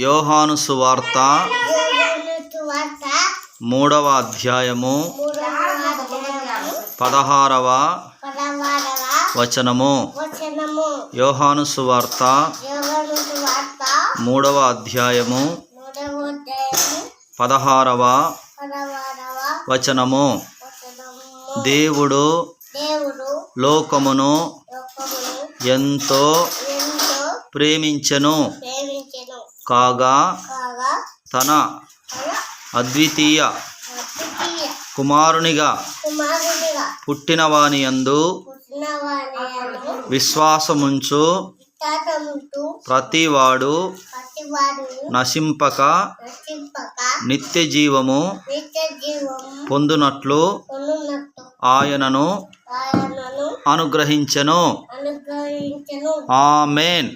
యోహాను సువార్త వార్త మూడవ అధ్యాయము పదహారవ వచనము. యోహాను సువార్త వార్త మూడవ అధ్యాయము పదహారవ వచనము. దేవుడు లోకమును ఎంతో ప్రేమించెను. కాగా తన అద్వితీయ కుమారునిగా కుమారునిగా పుట్టినవాని యందు పుట్టినవానియను విశ్వాసముంచు ప్రతివాడు నశింపక నిత్య జీవము పొందునట్లు ఆయనను అనుగ్రహించెను. ఆమెన్.